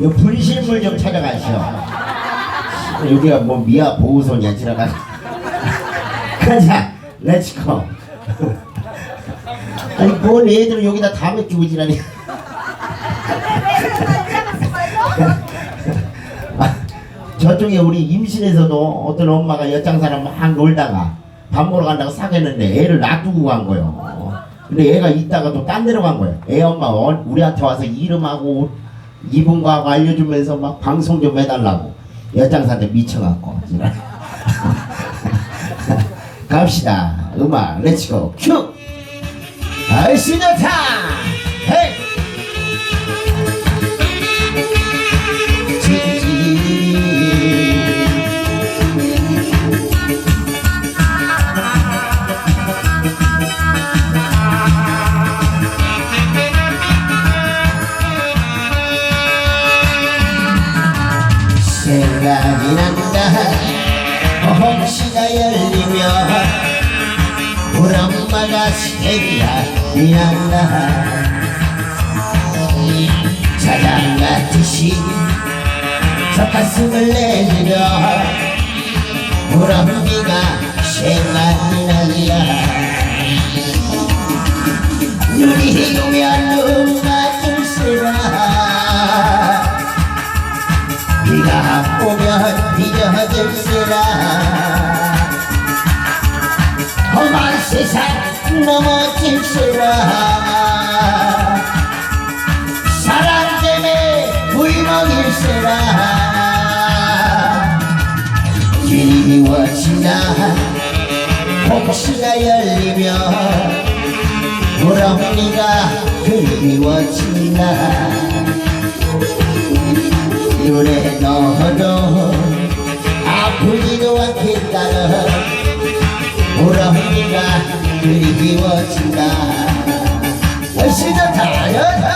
이 분실물 좀 찾아가시오. 여기가 뭐 미아 보호소냐 지나가 가자 렛츠고 아니 뭔 애들은 여기다 담에 끼고 지나니. 아, 저쪽에 우리 임신에서도 어떤 엄마가 엿장 사람 막 놀다가 밥 먹으러 간다고 사겠는데 애를 놔두고 간 거예요. 근데 애가 있다가 또 딴 데로 간 거예요. 애 엄마 어- 우리한테 와서 이름하고 거하고 알려주면서 막 방송 좀 해달라고 엿장사한테 미쳐갖고. 갑시다. 음악 렛츠고 큐 아이씨 좋다 헤이 지지 생각이 난다 혹시나 열리며 우리 엄마가 생각이 난다. 자장 같듯이 저 가슴을 엄니가 생각이 난다 눈이 오면 눈가 줄세라 비가 오면 빚어질세라 험한 세상 넘어질세라 사랑 때문에 불먹일세라. 그리워지나 혹시나 열리면 우렁니가 그리워지나 노래 넣어도 아프지도 않겠다는 우렁이가 그리워진다. 열심히 좋다. 여자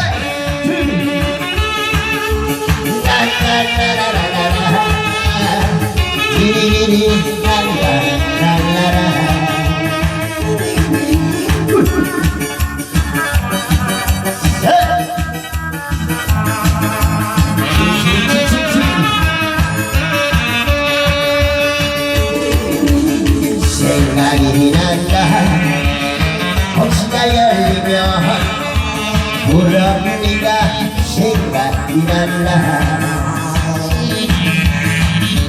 라라라라라라 리리리리 라라라라 라 생각이 난다. 혹시나 열리면 우렁이가 생각이 난다.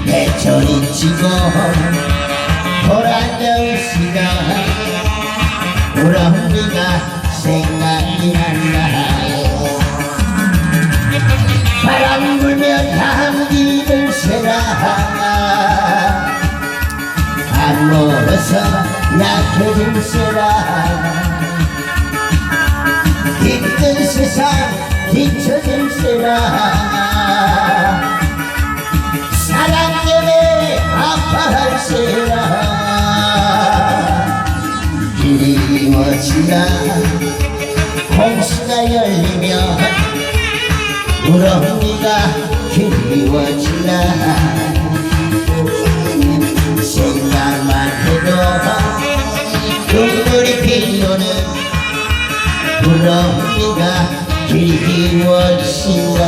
배철이 치고 돌아져있으나 우렁이가 생각이 난다. 바람 불면 감기들 새라 안 먹어서 약해질세라 힘든 세상 뒤처질 세라 사랑 때문에 아파할 세라 그리워지나 홍수가 열리면 우렁이가 그리워지나 생각만 해도 피어는 부러움이가 그리워진다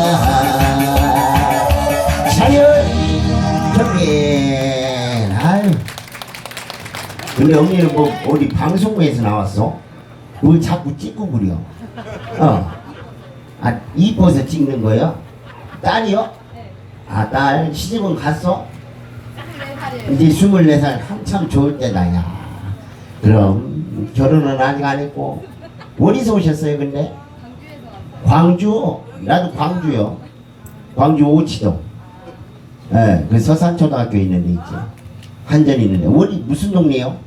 자연 경례 아유 근데 언니는 뭐 어디 방송국에서 나왔어? 뭘 자꾸 찍고 그려 어. 아 이뻐서 찍는 거야? 딸이요? 아 딸 시집은 갔어? 이제 24살 한참 좋을 때다 야 그럼 결혼은 아직 안 했고. 어디서 오셨어요 근데? 광주? 나도 광주요. 광주 오치동. 예, 그 서산초등학교 있는 데 있지. 한전 있는데. 어디 무슨 동네요?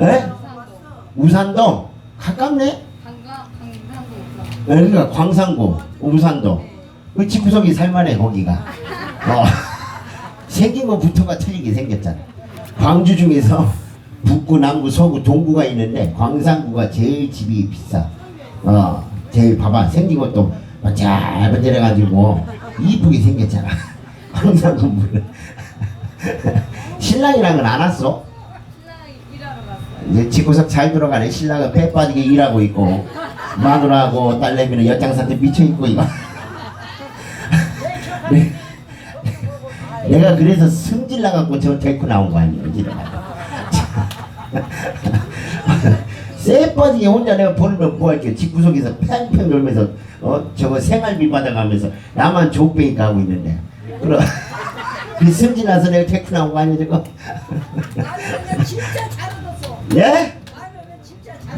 예? 우산동. 가깝네? 예, 그러니까 광산구 우산동. 그 집구석이 살만해 거기가. 어. 생긴 거부터가 틀리게 생겼잖아. 광주 중에서 북구 남구 서구 동구가 있는데 광산구가 제일 집이 비싸 어 제일 봐봐 생긴 것도 번쩍번쩍해가지고 이쁘게 생겼잖아. 항상 건물을. 신랑이랑은 안 왔어? 이제 집구석 잘 들어가네. 신랑은 배 빠지게 일하고 있고 마누라하고 딸내미는 엿장사한테 미쳐 있고 이거. 네. 내가 그래서 승질 나갖고 저 데리고 나온 거 아니에요. 쎄 빠지게 혼자 내가 벌면 뭐할게 집구석에서 팽팽 놀면서 어 저거 생활비 받아가면서 나만 족배니까 하고 있는데 그럼 그 승질 나서 내가 데리고 나온 거 아니야 저거 나는 진짜 잘 얻었어. 예?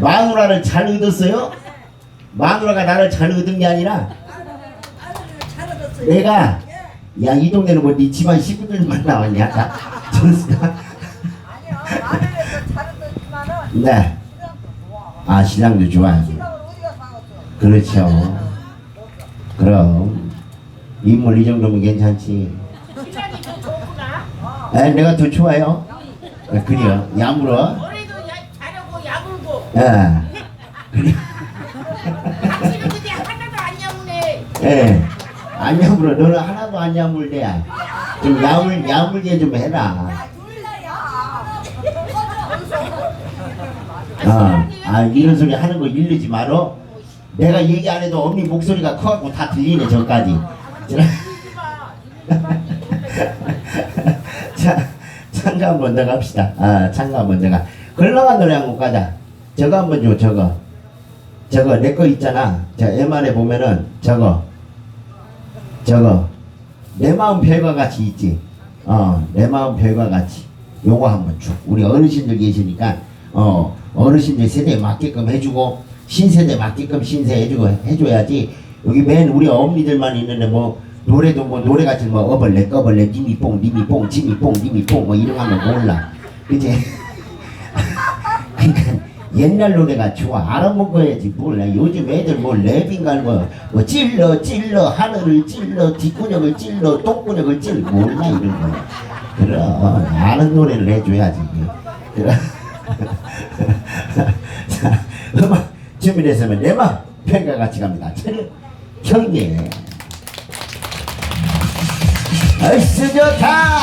마누라를 잘 얻었어요? 마누라가 나를 잘 얻은 게 아니라. 내가 예. 야이 동네는 뭐네 집안 식구들만 나왔냐 다 전수가 네. 아 신랑도 좋아요? 그렇죠 그럼 인물 이 정도면 괜찮지. 에 내가 더 좋아요 아, 그래요 야물어 머리도 야, 자르고 야물고. 예 그래 당신은 근데 하나도 안 야무네. 예. 안 야물어 너는 하나도 안 야물대야 좀 야물 야물게 좀 해라 어, 아 이런 소리 하는 거 일르지 말어. 내가 얘기 안 해도 언니 목소리가 커갖고 다 들리네 저까지. 자, 창가 한번 더 갑시다. 아, 창가 한번 더 가. 걸러간 노래 한 곡 가자. 저거 한번 줘, 저거. 저거 내 거 있잖아. 저 MR에 보면은 저거. 저거. 내 마음 별과 같이 있지. 어, 내 마음 별과 같이. 요거 한번 줘. 우리 어르신들 계시니까 어, 어르신들 세대에 맞게끔 해주고 신세대 맞게끔 신세 해주고 해줘야지. 여기 맨 우리 어머니들만 있는데 뭐 노래도 뭐 노래 같은 뭐 어벌레 꺼벌레 니미 뽕 니미 뽕 지미 뽕 니미 뽕 뭐 이런 거 몰라. 그치? 그러니까 옛날 노래가 좋아 알아먹어야지 몰라 요즘 애들 뭐 랩인가 뭐, 뭐 찔러 찔러 하늘을 찔러 뒷구녕을 찔러 똥구녕을 찔러 몰라 이런 거 그럼 아는 노래를 해줘야지 그럼 자 음악 준비됐으면 내마 평가 같이 갑니다. 경례 얼쑤 좋다.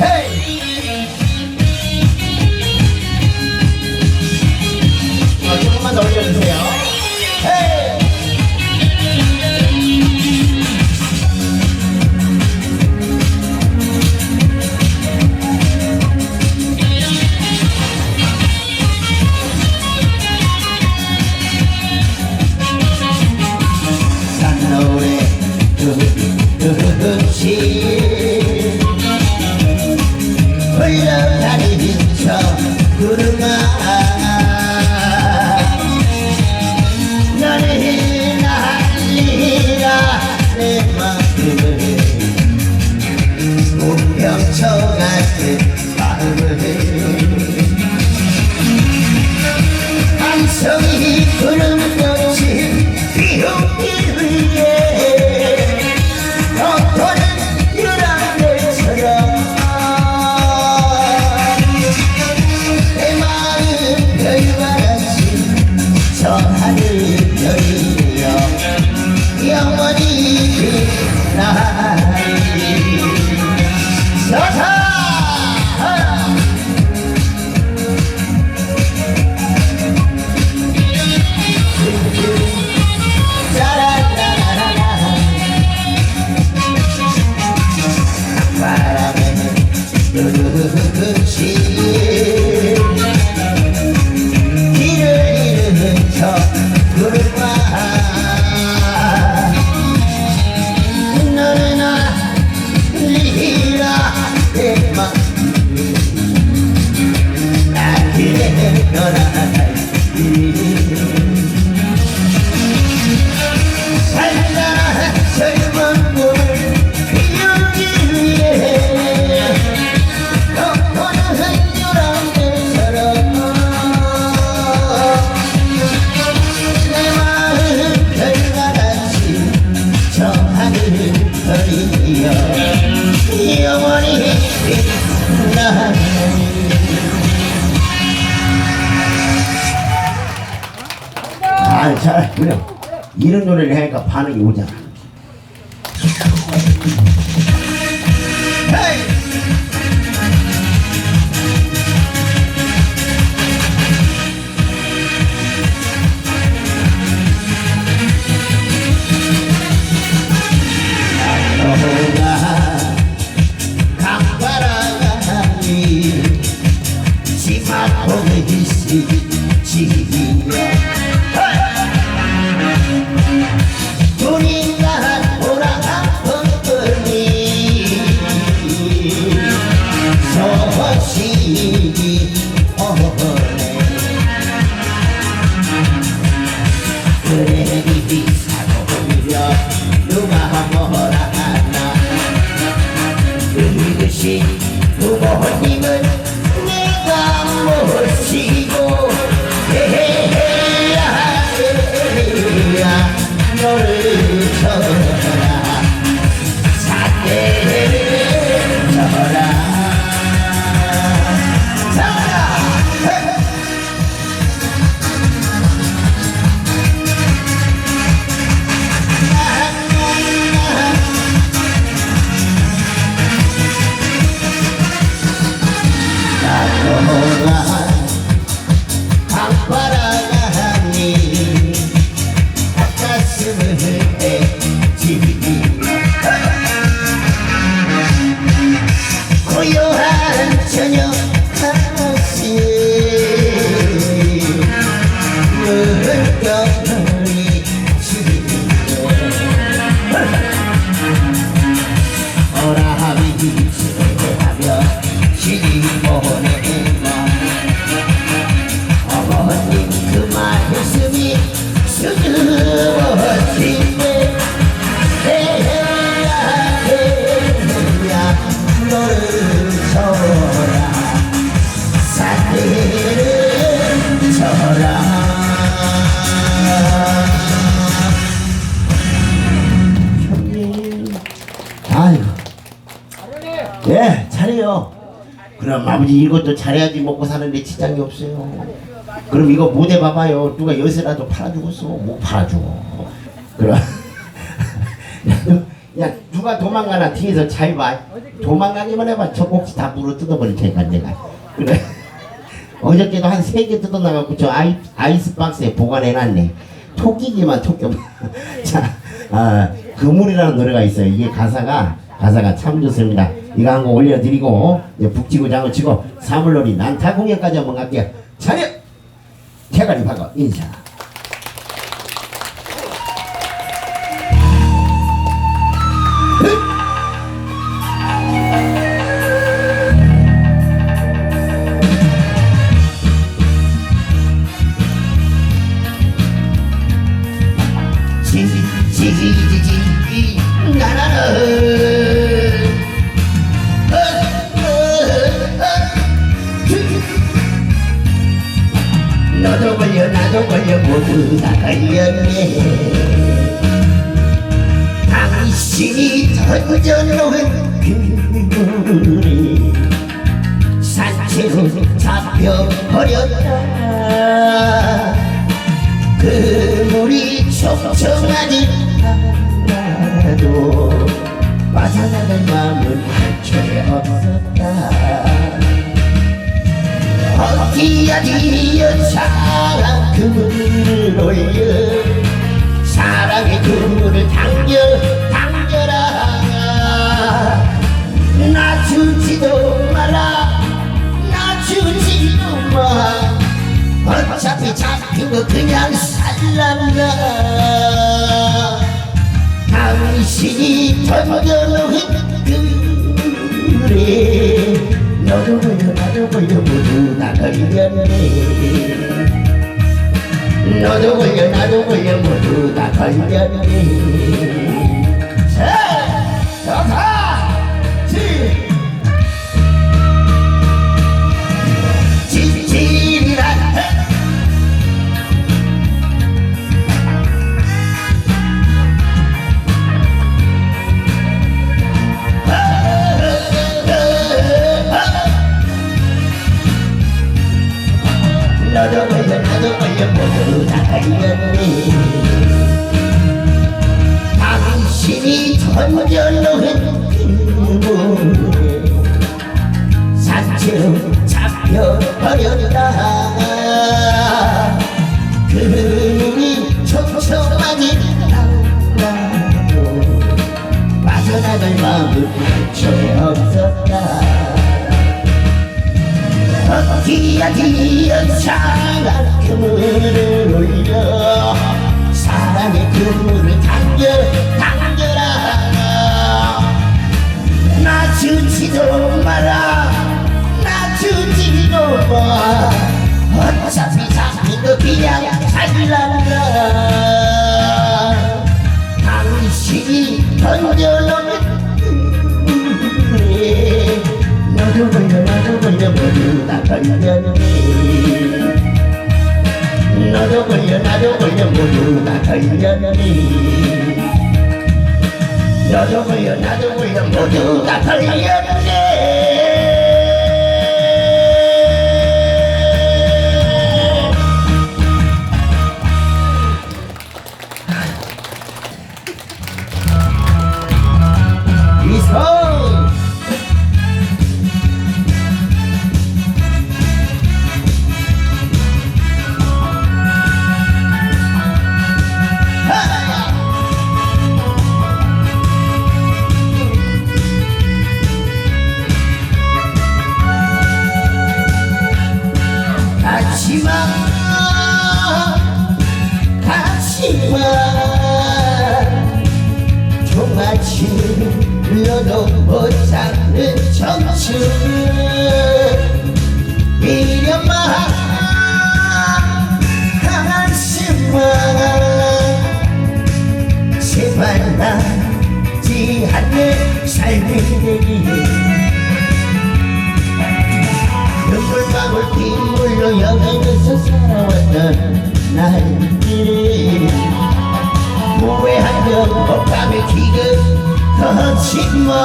헤이. 어, 조금만 더 올려 아버지 이것도 잘해야지 먹고 사는데 지장이 없어요. 그럼 이거 못해 봐봐요. 누가 여세라도 팔아주겠어. 못 팔아줘 그럼 야 누가 도망가나 뒤에서 잘 봐. 도망가기만 해봐. 저 꼭지 다 물어 뜯어버릴 테니까 내가. 그래. 어저께도 한 세 개 뜯어나가고 저 아이, 아이스박스에 보관해놨네. 토끼기만 토끼 자 아, 그물이라는 노래가 있어요. 이게 가사가 가사가 참 좋습니다 이거 한 거 올려드리고 이제 북치고 장을 치고 사물놀이 난타 공연까지 한번 갈게요. 차렷! 대가리 박아 인사 다 걸렸네. 당신이 던져놓은 그물이 산채로 잡혀버렸다. 그물이 촉청하지 않아도 빠져나갈 마음은 한초에 없었다 디어 사랑 그물을 올려 사랑의 그물을 당겨 당겨라. 놔주지도 마라. 놔주지도 마. 어차피 잡힌 거 그냥 살란다. 당신이 던져놓은 그래 너도 걸려 나도 걸려 모두 다 걸렸네 너도 걸려 나도 걸려 모두 다 걸렸네 너도 걸려 나도 걸려 모두 다 걸려내 이성 날들이 후회한 적 없다며 기근 거짓말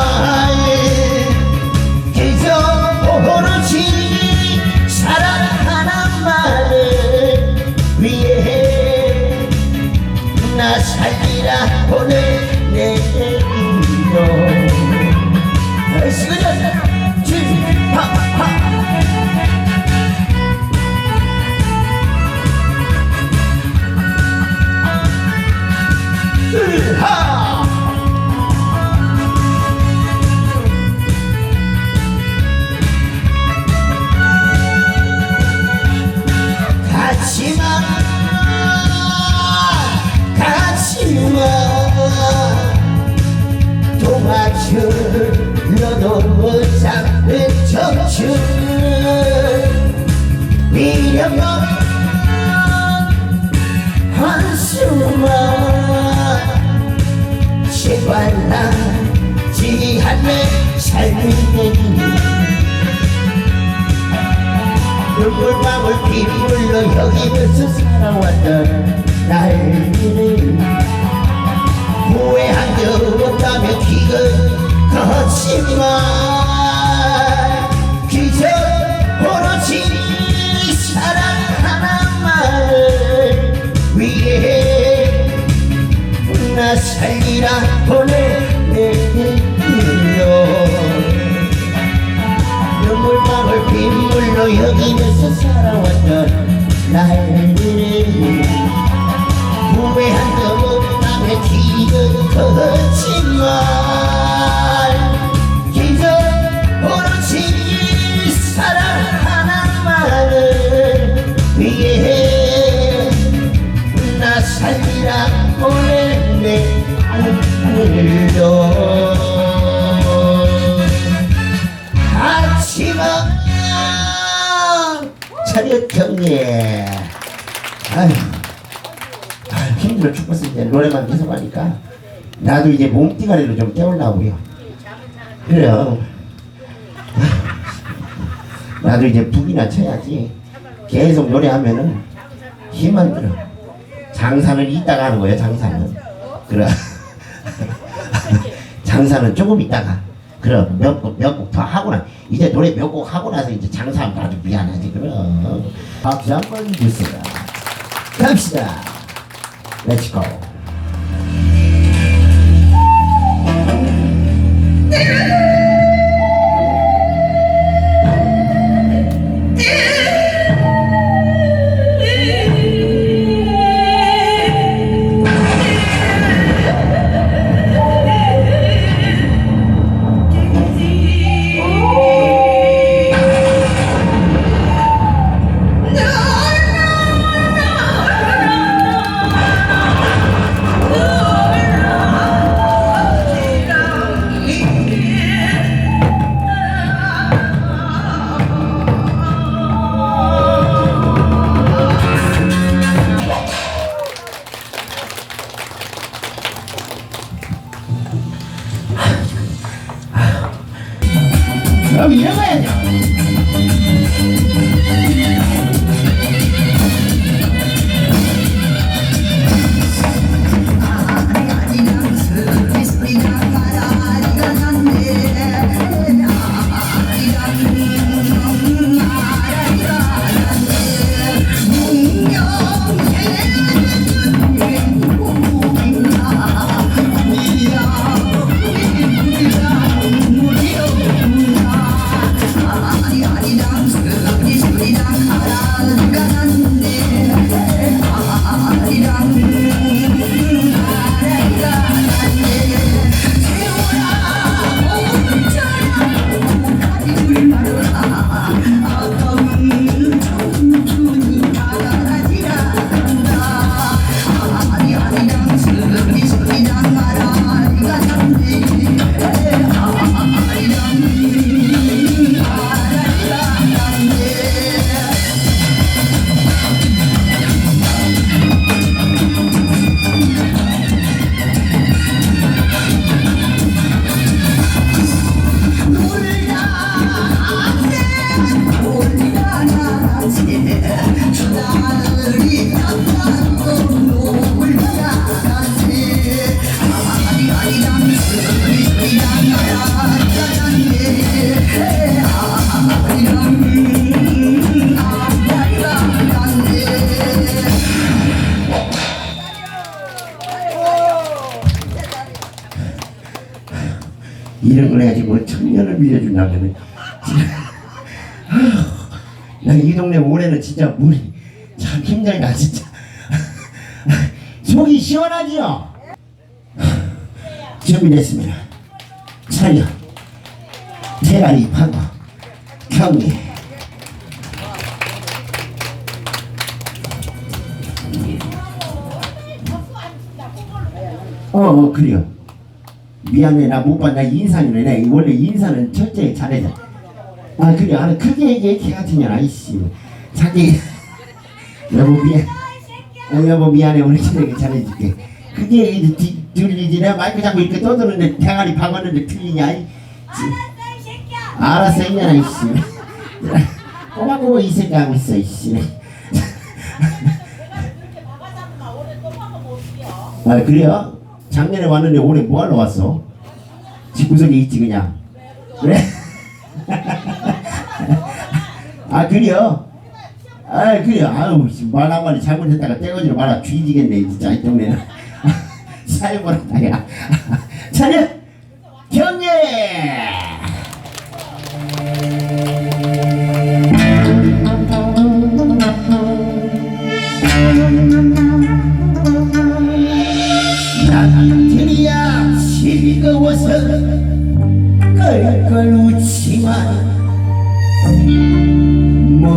못 잡는 청춘 미련만 한숨아 제발 않는 삶이 되기 눈물방울 빗물로 여기면서 살아왔던 날들을 후회한 적 없다며 기근 나 살리라 보내내길로 눈물방울 빗물로 여기면서 살아왔던 날들을 후회한 적 없다며 거짓말 오늘도 아침아! 차렷 경례 아휴 아휴 힘들어 죽겠어 이제 노래만 계속 하니까. 나도 이제 몸뚱아리로 좀 깨우려고요. 그래요. 아휴, 나도 이제 북이나 쳐야지. 계속 노래하면은 힘안 들어. 장사는 이따가 하는 거예요 장사는. 그래 장사는 조금 있다가 그럼 몇곡몇곡 더 하고 나 이제 노래 몇 곡 하고 나서 이제 장사하면 아주 미안하지. 그럼 박수 한번 주세요. 갑시다. 렛츠고 그럼 이런 거야죠. 이런 걸 해야지 뭐 청년을 빌려준다면 나이 동네 올해는 진짜 물이 참 힘들다 진짜. 속이 시원하지요? 준비됐습니다. 차려. 대가리 파고 경례 어, 어 그래요 미안해 나 못 봤나 내 원래 인사는 철저히 잘해줘 아 그래. 아 크게 얘기해. 개 같은 년 아이씨. 자기. 여보 미안. 아, 여보 미안해. 오늘 저녁에 잘해줄게. 이제 뒤- 들리지 내가 마이크 잡고 이렇게 떠드는데 대가리 박았는데 틀리냐 이? 알았어 이 년아 이씨. 꼬박꼬박 이 새끼 하고 있어 이씨. 아 그래요? 작년에 왔는데 올해 뭐하러 왔어? 집구석에 있지 그냥 그래? 아 그래요? 아 그래요 아유 말 한마디 잘못했다가 떼거지로 말아 뒤지겠네 진짜 이 동네는 사회보다 야 차렷 경례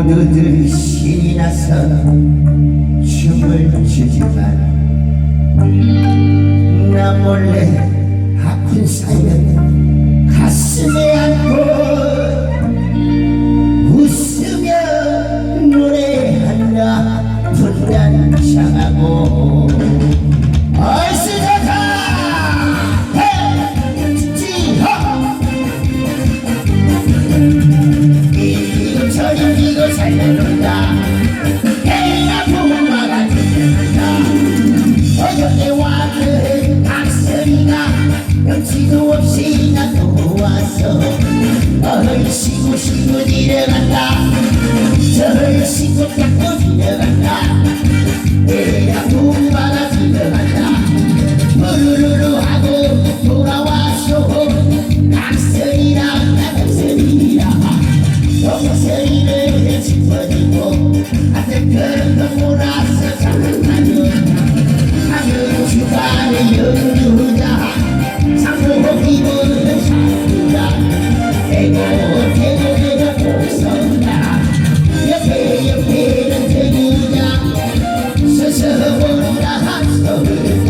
모두들 신이 나서 춤을 추지만 나 몰래 아픈 사연 가슴에 안고 웃으며 노래한다 분단장하고 사주자 대고 Amém.